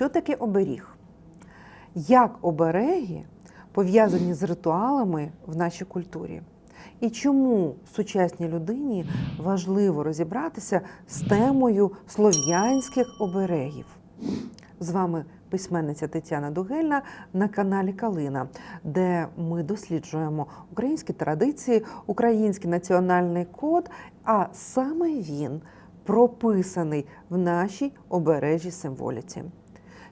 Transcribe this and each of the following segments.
Що таке оберіг? Як обереги пов'язані з ритуалами в нашій культурі? І чому сучасній людині важливо розібратися з темою слов'янських оберегів? З вами письменниця Тетяна Дугельна на каналі Калина, де ми досліджуємо українські традиції, український національний код, а саме він прописаний в нашій обережій символіці.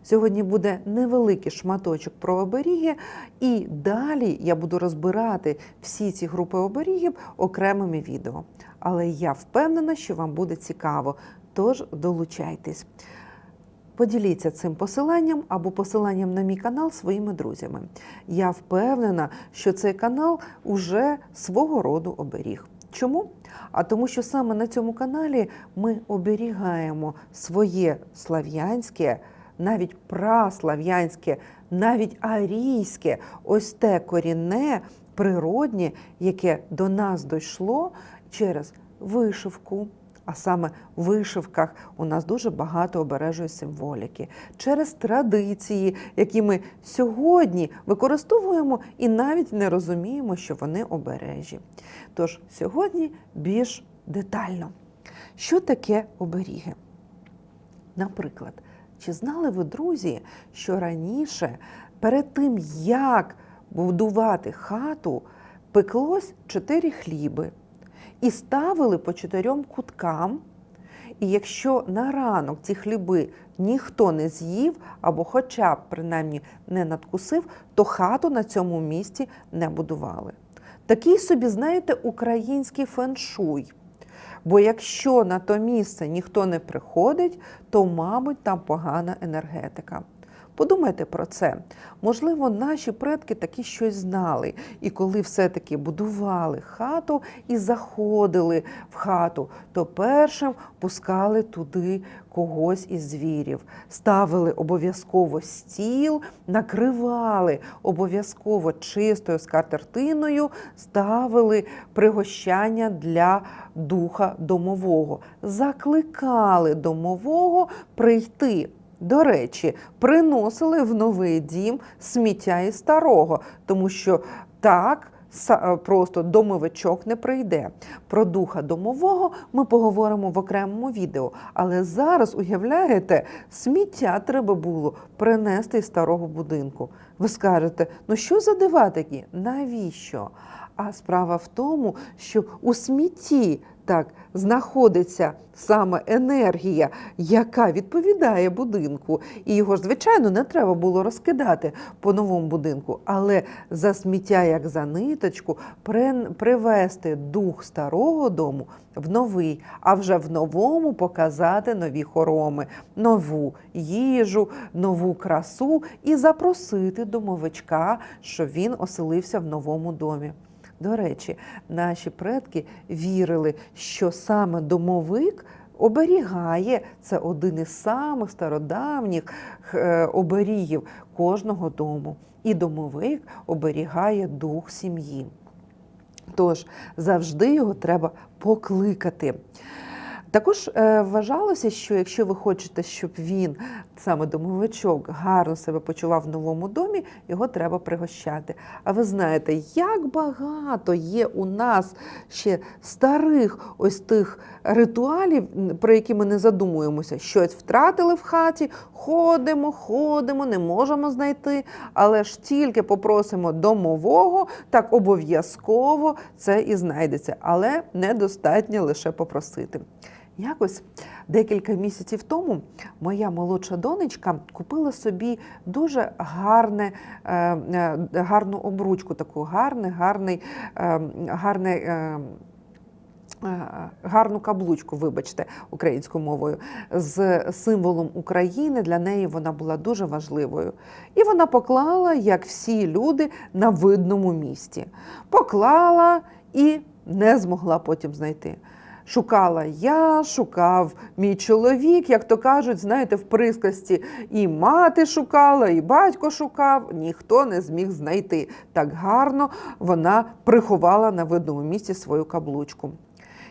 Сьогодні буде невеликий шматочок про оберіги, і далі я буду розбирати всі ці групи оберігів окремими відео. Але я впевнена, що вам буде цікаво, тож долучайтесь. Поділіться цим посиланням або посиланням на мій канал своїми друзями. Я впевнена, що цей канал уже свого роду оберіг. Чому? А тому, що саме на цьому каналі ми оберігаємо своє слав'янське, навіть праслав'янське, навіть арійське, ось те корінне, природнє, яке до нас дійшло через вишивку. А саме в вишивках у нас дуже багато обережої символіки через традиції, які ми сьогодні використовуємо і навіть не розуміємо, що вони обережі. Тож сьогодні більш детально. Що таке оберіги? Наприклад, чи знали ви, друзі, що раніше, перед тим, як будувати хату, пеклось чотири хліби і ставили по чотирьом куткам. І якщо на ранок ці хліби ніхто не з'їв, або хоча б принаймні не надкусив, то хату на цьому місці не будували. Такий собі, знаєте, український феншуй. Бо якщо на то місце ніхто не приходить, то, мабуть, там погана енергетика. Подумайте про це. Можливо, наші предки таки щось знали. І коли все-таки будували хату і заходили в хату, то першим пускали туди когось із звірів, ставили обов'язково стіл, накривали обов'язково чистою скатертиною, ставили пригощання для духа домового, закликали домового прийти. До речі, приносили в новий дім сміття із старого, тому що так просто домовичок не прийде. Про духа домового ми поговоримо в окремому відео. Але зараз, уявляєте, сміття треба було принести із старого будинку. Ви скажете, ну що за дива такі? Навіщо? А справа в тому, що у смітті так знаходиться саме енергія, яка відповідає будинку. І його ж, звичайно, не треба було розкидати по новому будинку, але за сміття, як за ниточку, привести дух старого дому в новий, а вже в новому показати нові хороми, нову їжу, нову красу і запросити домовичка, щоб він оселився в новому домі. До речі, наші предки вірили, що саме домовик оберігає це один із самих стародавніх е, оберігів кожного дому. І домовик оберігає дух сім'ї. Тож завжди його треба покликати. Також е, вважалося, що якщо ви хочете, щоб він, саме домовичок, гарно себе почував в новому домі, його треба пригощати. А ви знаєте, як багато є у нас ще старих ось тих ритуалів, про які ми не задумуємося. Щось втратили в хаті, ходимо, ходимо, не можемо знайти, але ж тільки попросимо домового, так обов'язково це і знайдеться. Але недостатньо лише попросити. Якось декілька місяців тому моя молодша донечка купила собі дуже гарне, е, е, гарну обручку, таку гарний, гарний, е, гарний. е, е, Гарну каблучку, вибачте, українською мовою, з символом України. Для неї вона була дуже важливою. І вона поклала, як всі люди, на видному місці. Поклала і не змогла потім знайти. Шукала я, шукав мій чоловік, як то кажуть, знаєте, в присказці і мати шукала, і батько шукав, ніхто не зміг знайти. Так гарно вона приховала на видному місці свою каблучку.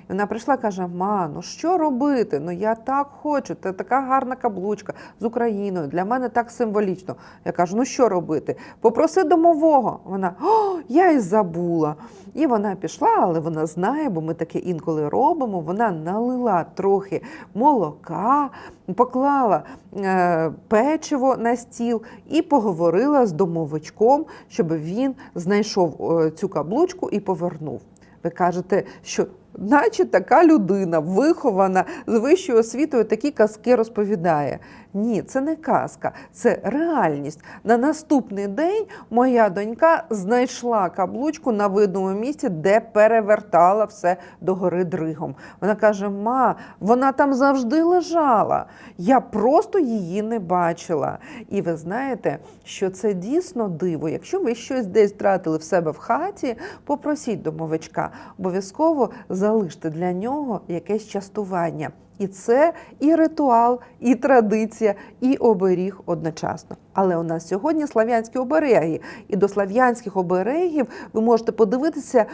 І вона прийшла каже: Ма, ну що робити? Ну я так хочу, це така гарна каблучка з Україною. Для мене так символічно. Я кажу, ну що робити? Попроси домового. Вона о, я і забула. І вона пішла, але вона знає, бо ми таке інколи робимо. Вона налила трохи молока, поклала е, печиво на стіл і поговорила з домовичком, щоб він знайшов е, цю каблучку і повернув. Ви кажете, що наче така людина вихована з вищою освітою, такі казки розповідає. Ні, це не казка, це реальність. На наступний день моя донька знайшла каблучку на видному місці, де перевертала все догори дригом. Вона каже: Ма, вона там завжди лежала. Я просто її не бачила. І ви знаєте, що це дійсно диво. Якщо ви щось десь втратили в себе в хаті, попросіть домовичка, обов'язково залиште для нього якесь частування. І це і ритуал, і традиція, і оберіг одночасно. Але у нас сьогодні слав'янські обереги. І до слав'янських оберегів ви можете подивитися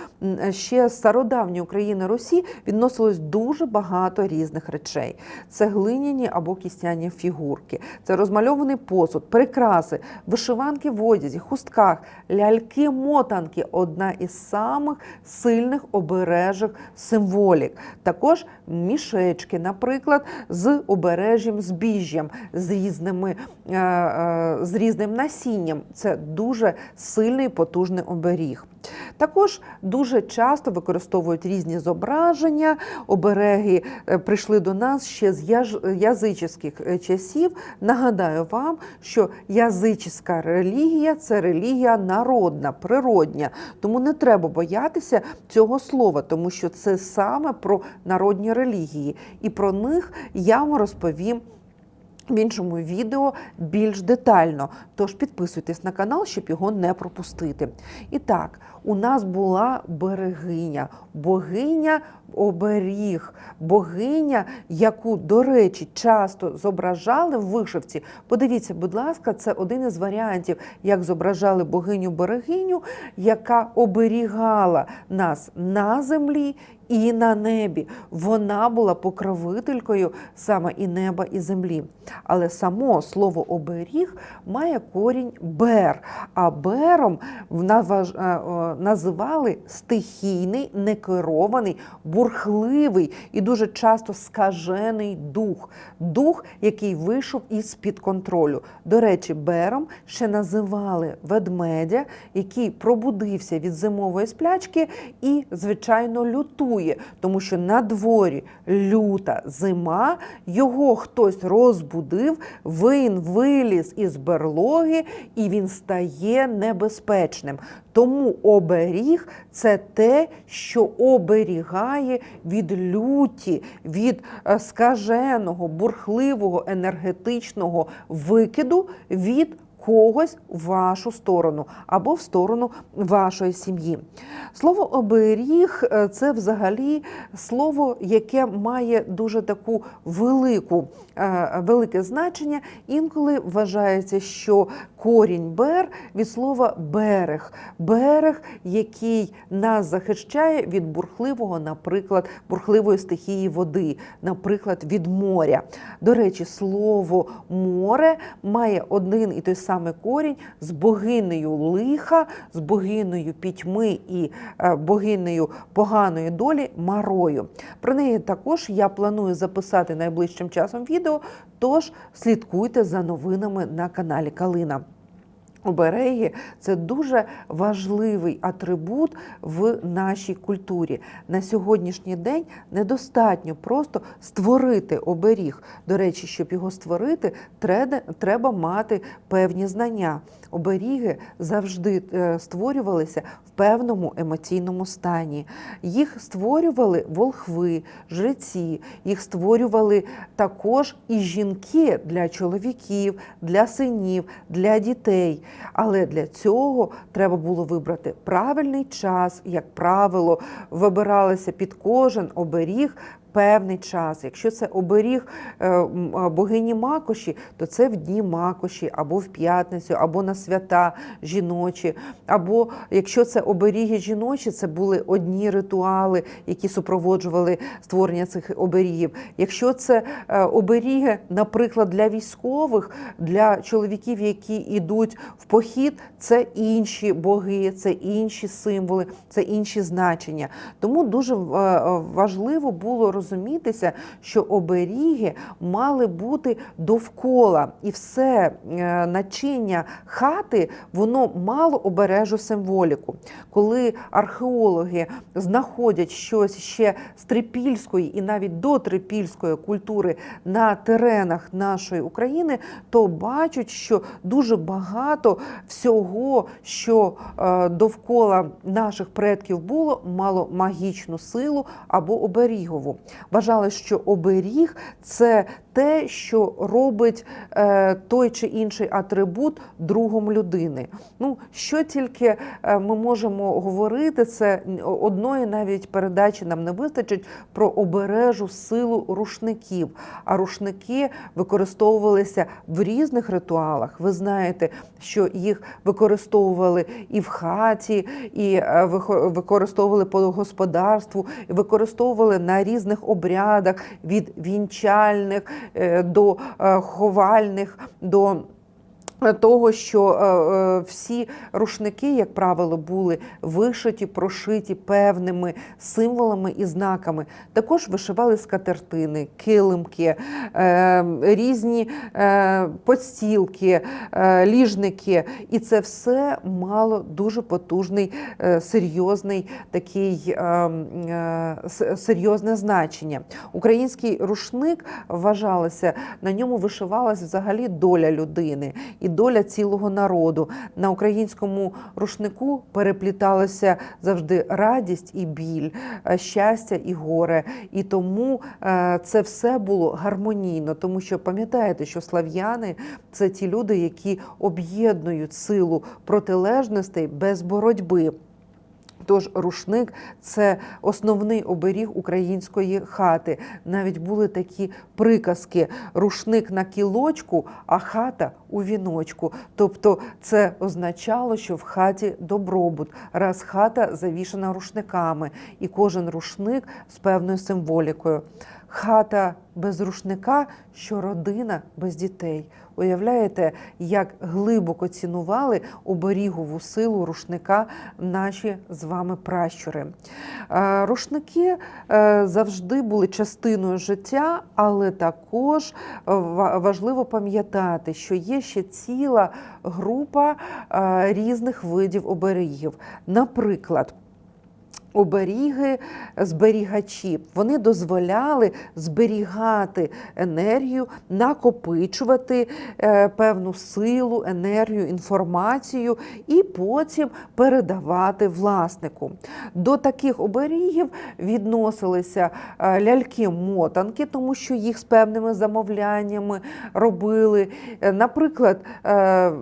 ще з стародавньої України Русі відносилось дуже багато різних речей. Це глиняні або кістяні фігурки, це розмальований посуд, прикраси, вишиванки в одязі, хустках, ляльки-мотанки одна із самих сильних обережих символік. Також мішечки, наприклад, з обережжям збіжжям, з різними. е, е, з різним насінням це дуже сильний потужний оберіг. Також дуже часто використовують різні зображення. Обереги е, прийшли до нас ще з язичних е, часів. Нагадаю вам, що язичська релігія це релігія народна, природня. Тому не треба боятися цього слова, тому що це саме про народні релігії. І про них я вам розповім. В іншому відео більш детально. Тож підписуйтесь на канал, щоб його не пропустити. І так, у нас була берегиня, богиня оберіг, богиня, яку, до речі, часто зображали в вишивці. Подивіться, будь ласка, це один із варіантів, як зображали богиню берегиню, яка оберігала нас на землі і на небі. Вона була покровителькою саме і неба, і землі. Але само слово оберіг має корінь бер. А бером е, називали стихійний, некерований, бурхливий і дуже часто скажений дух. Дух, який вийшов із під контролю. До речі, бером ще називали ведмедя, який пробудився від зимової сплячки і, звичайно, лютує, тому що на дворі люта зима, його хтось розбудив, він виліз із берлоги і він стає небезпечним. Тому оберіг це те, що оберігає від люті, від е, скаженого, бурхливого енергетичного викиду від когось в вашу сторону або в сторону вашої сім'ї. Слово оберіг це взагалі слово, яке має дуже таку велику, велике значення. Інколи вважається, що корінь бер від слова берег, берег, який нас захищає від бурхливого, наприклад, бурхливої стихії води, наприклад, від моря. До речі, слово море має один і той самий корінь з богинею лиха, з богинею пітьми і е, богинею поганої долі Марою. Про неї також я планую записати найближчим часом відео, тож слідкуйте за новинами на каналі Калина. Обереги це дуже важливий атрибут в нашій культурі. На сьогоднішній день недостатньо просто створити оберіг. До речі, щоб його створити, треба, мати певні знання. Оберіги завжди е, створювалися в певному емоційному стані. Їх створювали волхви, жреці, їх створювали також і жінки для чоловіків, для синів, для дітей. Але для цього треба було вибрати правильний час, як правило, вибиралися під кожен оберіг певний час. Якщо це оберіг е, богині Макоші, то це в дні Макоші, або в п'ятницю, або на свята жіночі. Або якщо це оберіги жіночі, це були одні ритуали, які супроводжували створення цих оберігів. Якщо це е, оберіги, наприклад, для військових, для чоловіків, які йдуть в похід, це інші боги, це інші символи, це інші значення. Тому дуже е, важливо було розумітися, що оберіги мали бути довкола, і все е, начиння хати воно мало обережу символіку. Коли археологи знаходять щось ще з трипільської і навіть до трипільської культури на теренах нашої України, то бачать, що дуже багато всього, що е, довкола наших предків було, мало магічну силу або оберігову. Вважали, що оберіг це те, що робить е, той чи інший атрибут другом людини. Ну, що тільки е, ми можемо говорити, це одної навіть передачі нам не вистачить про обережу силу рушників. А рушники використовувалися в різних ритуалах. Ви знаєте, що їх використовували і в хаті, і е, використовували по господарству, і використовували на різних обрядах від вінчальних до е, ховальних. до того, що е, е, всі рушники, як правило, були вишиті, прошиті певними символами і знаками. Також вишивали скатертини, килимки, е, різні подстілки, е, ліжники. І це все мало дуже потужний, серйозний такий серйозне значення. Український рушник вважалося, на ньому вишивалася взагалі доля людини і доля цілого народу. На українському рушнику перепліталася завжди радість і біль, е, щастя і горе. І тому е, це все було гармонійно, тому що пам'ятаєте, що слав'яни це ті люди, які об'єднують силу протилежностей без боротьби. Тож рушник це основний оберіг української хати. Навіть були такі приказки: рушник на кілочку, а хата у віночку. Тобто це означало, що в хаті добробут, раз хата завішана рушниками, і кожен рушник з певною символікою. Хата без рушника, що родина без дітей. Уявляєте, як глибоко цінували оберігову силу рушника наші з вами пращури. Рушники е, завжди були частиною життя, але також е, важливо пам'ятати, що є ще ціла група е, різних видів оберігів. Наприклад, Оберіги зберігачі вони дозволяли зберігати енергію, накопичувати е, певну силу, енергію, інформацію і потім передавати власнику. До таких оберігів відносилися е, ляльки-мотанки, тому що їх з певними замовляннями робили. Е, Наприклад,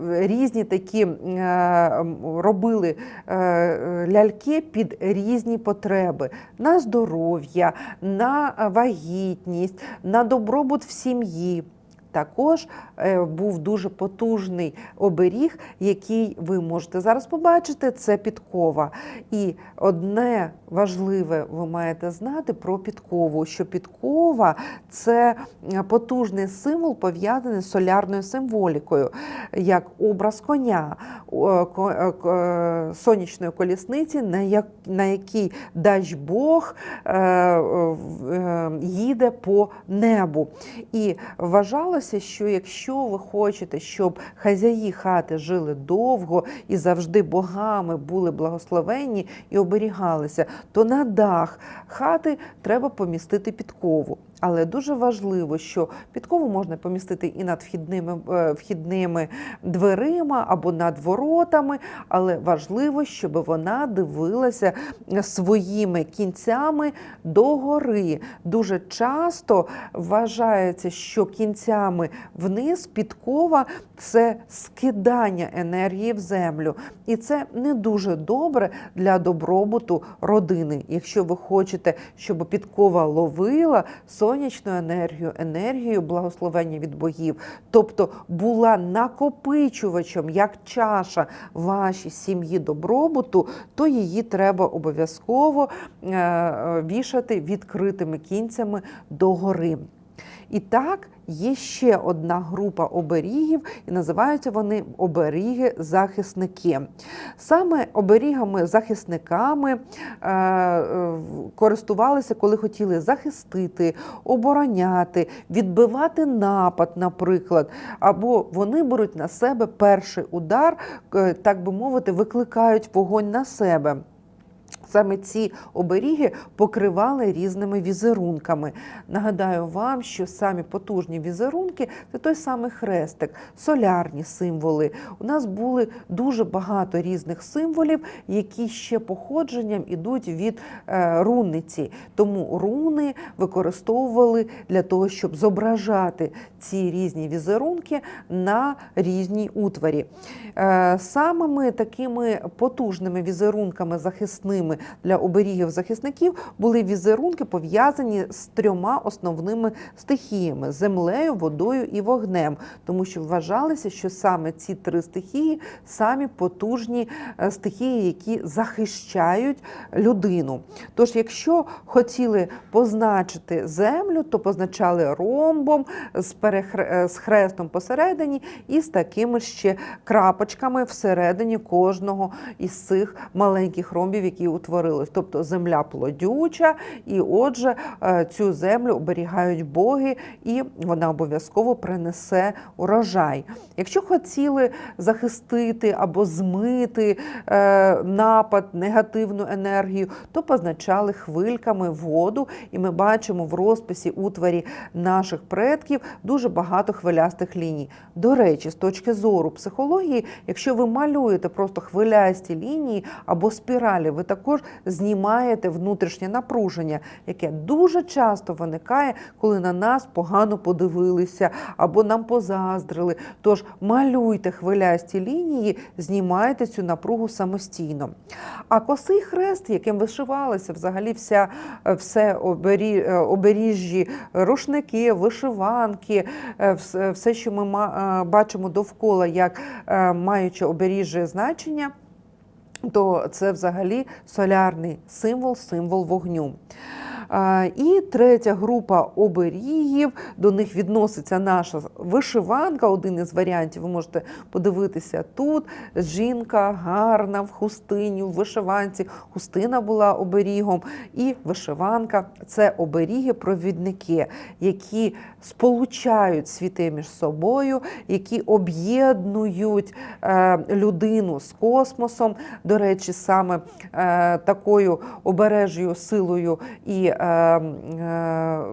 різні такі робили ляльки під різні потреби на здоров'я, на е, вагітність, на добробут в сім'ї. Також е, був дуже потужний оберіг, який ви можете зараз побачити, це підкова. І одне важливе ви маєте знати про підкову, що підкова це е, потужний символ, пов'язаний з солярною символікою, як образ коня, е, сонячної колісниці, на, якій дасть Бог їде по небу. І вважалося, що якщо ви хочете, щоб хазяї хати жили довго і завжди богами були благословенні і оберігалися, то на дах хати треба помістити підкову. Але дуже важливо, що підкову можна помістити і над вхідними, е, вхідними дверима або над воротами, але важливо, щоб вона дивилася своїми кінцями догори. Дуже часто вважається, що кінцями вниз, підкова це скидання енергії в землю. І це не дуже добре для добробуту родини. Якщо ви хочете, щоб підкова ловила сонячну енергію, енергію благословення від богів, тобто була накопичувачем як чаша вашій сім'ї добробуту, то її треба обов'язково е, е, вішати відкритими кінцями догори. І так, є ще одна група оберігів, і називаються вони оберіги-захисники. Саме оберігами-захисниками е, користувалися, коли хотіли захистити, обороняти, відбивати напад, наприклад, або вони беруть на себе перший удар, е, так би мовити, викликають вогонь на себе. Саме ці оберіги покривали різними візерунками. Нагадаю вам, що самі потужні візерунки це той самий хрестик, солярні символи. У нас були дуже багато різних символів, які ще походженням ідуть від е, рунниці. Тому руни використовували для того, щоб зображати ці різні візерунки на різній утварі. Е, Самими такими потужними візерунками захисними для оберігів захисників були візерунки, пов'язані з трьома основними стихіями землею, водою і вогнем, тому що вважалося, що саме ці три стихії самі потужні е, стихії, які захищають людину. Тож, якщо хотіли позначити землю, то позначали ромбом з, перехре... е, з хрестом посередині і з такими ще крапочками всередині кожного із цих маленьких ромбів, які утворились. Тобто земля плодюча, і отже, е, цю землю оберігають боги, і вона обов'язково принесе урожай. Якщо хотіли захистити або змити е, напад, негативну енергію, то позначали хвильками воду, і ми бачимо в розписі утварі наших предків дуже багато хвилястих ліній. До речі, з точки зору психології, якщо ви малюєте просто хвилясті лінії або спіралі, ви також знімаєте внутрішнє напруження, яке дуже часто виникає, коли на нас погано подивилися або нам позаздрили. Тож малюйте хвилясті лінії, знімайте цю напругу самостійно. А косий хрест, яким вишивалися взагалі вся все обері, е, оберіжжі, рушники, вишиванки, е, все, що ми е, бачимо довкола, як е, маючи оберіжжя значення, то це взагалі солярний символ, символ вогню. І третя група оберігів, до них відноситься наша вишиванка, один із варіантів. Ви можете подивитися тут. Жінка гарна в хустині, в вишиванці. Хустина була оберігом, і вишиванка це оберіги-провідники, які сполучають світи між собою, які об'єднують е, людину з космосом. До речі, саме е, такою обережною силою і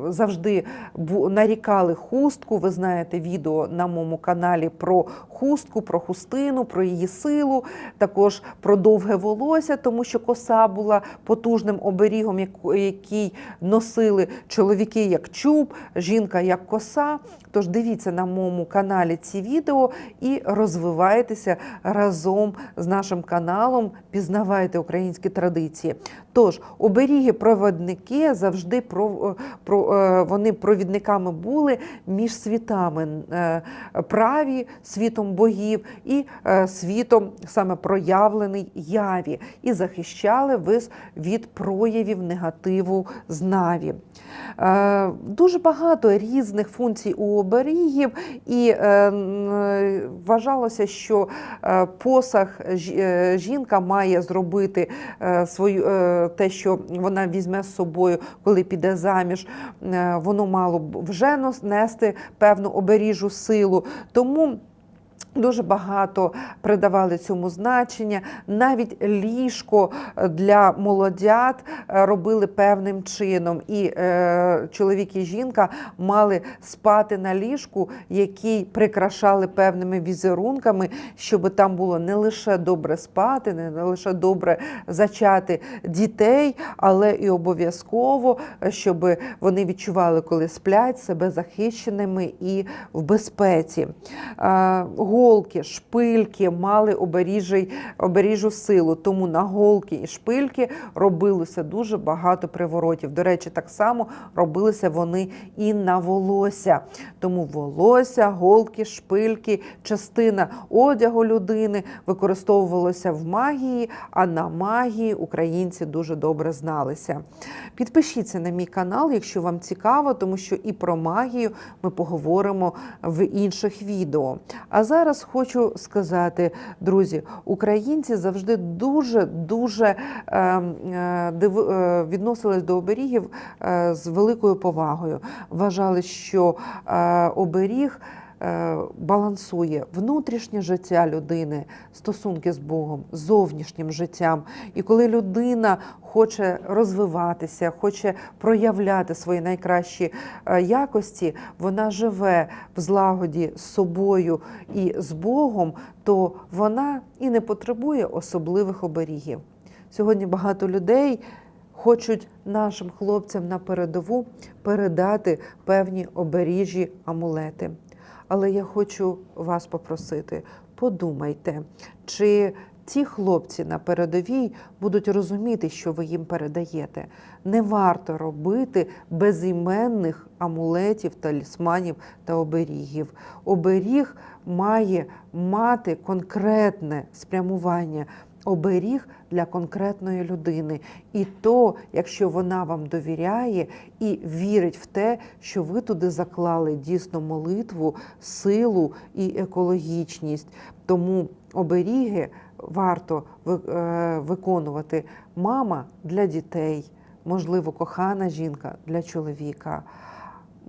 завжди бу- нарікали хустку. Ви знаєте відео на моєму каналі про хустку, про хустину, про її силу, також про довге волосся, тому що коса була потужним оберігом, який носили чоловіки як чуб, жінка як коса. Тож дивіться на моєму каналі ці відео і розвивайтеся разом з нашим каналом, пізнавайте українські традиції. Тож оберіги-проводники завжди про, про, е, вони провідниками були між світами е, праві світом богів і е, світом саме проявлений яві, і захищали вас від проявів негативу з наві. Дуже багато різних функцій у оберігів, і вважалося, що посаг жінка має зробити свою те, що вона візьме з собою, коли піде заміж. Е, Воно мало б вже нести певну оберіжу силу. Тому Дуже багато придавали цьому значення. Навіть ліжко для молодят е, робили певним чином. І е, чоловік і жінка мали спати на ліжку, який прикрашали певними візерунками, щоб там було не лише добре спати, не лише добре зачати дітей, але і обов'язково, щоб вони відчували, коли сплять себе захищеними і в безпеці. Е, голки, шпильки мали оберіжий, оберіжу силу. Тому на голки і шпильки робилося дуже багато приворотів. До речі, так само робилися вони і на волосся. Тому волосся, голки, шпильки, частина одягу людини використовувалося в магії, а на магії українці дуже добре зналися. Підпишіться на мій канал, якщо вам цікаво, тому що і про магію ми поговоримо в інших відео. А зараз хочу сказати, друзі, українці завжди дуже дуже е, е, е, відносились до оберігів е, з великою повагою. Вважали, що оберіг. Е, Балансує внутрішнє життя людини, стосунки з Богом, зовнішнім життям. І коли людина хоче розвиватися, хоче проявляти свої найкращі е, якості, вона живе в злагоді з собою і з Богом, то вона і не потребує особливих оберігів. Сьогодні багато людей хочуть нашим хлопцям на передову передати певні оберіжі амулети. Але я хочу вас попросити, подумайте, чи ті хлопці на передовій будуть розуміти, що ви їм передаєте. Не варто робити безіменних амулетів, талісманів та оберігів. Оберіг має мати конкретне спрямування. Оберіг для конкретної людини, і то, якщо вона вам довіряє і вірить в те, що ви туди заклали дійсно молитву, силу і екологічність. Тому оберіги варто е, виконувати мама для дітей, можливо, кохана жінка для чоловіка.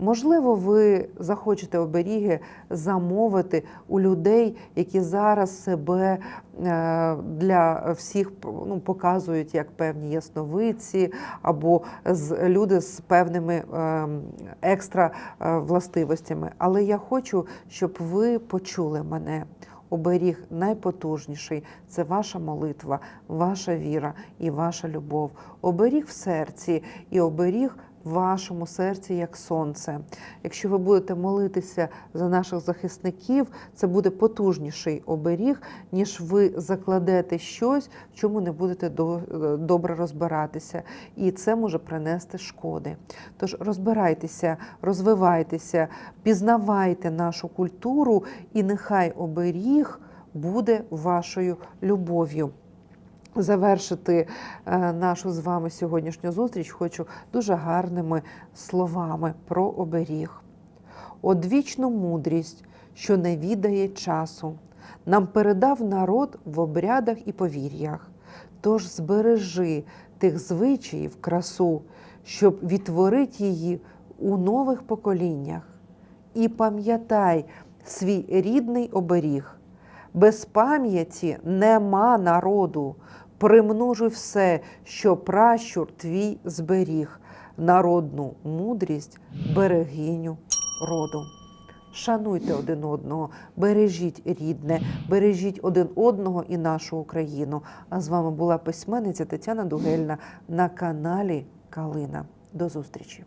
Можливо, ви захочете оберіги замовити у людей, які зараз себе е, для всіх ну, показують як певні ясновидці, або люди з певними е, екстра е, властивостями. Але я хочу, щоб ви почули мене. Оберіг найпотужніший це ваша молитва, ваша віра і ваша любов. Оберіг в серці і оберіг вашому серці як сонце. Якщо ви будете молитися за наших захисників, це буде потужніший оберіг, ніж ви закладете щось, в чому не будете до- добре розбиратися. І це може принести шкоди. Тож розбирайтеся, розвивайтеся, пізнавайте нашу культуру, і нехай оберіг буде вашою любов'ю. Завершити е, нашу з вами сьогоднішню зустріч хочу дуже гарними словами про оберіг. Одвічну мудрість, що не відає часу, нам передав народ в обрядах і повір'ях. Тож збережи тих звичаїв красу, щоб відтворити її у нових поколіннях. І пам'ятай свій рідний оберіг. Без пам'яті нема народу. Примножуй все, що пращур твій зберіг, народну мудрість, берегиню роду. Шануйте один одного, бережіть рідне, бережіть один одного і нашу Україну. А з вами була письменниця Тетяна Дугельна на каналі Калина. До зустрічі!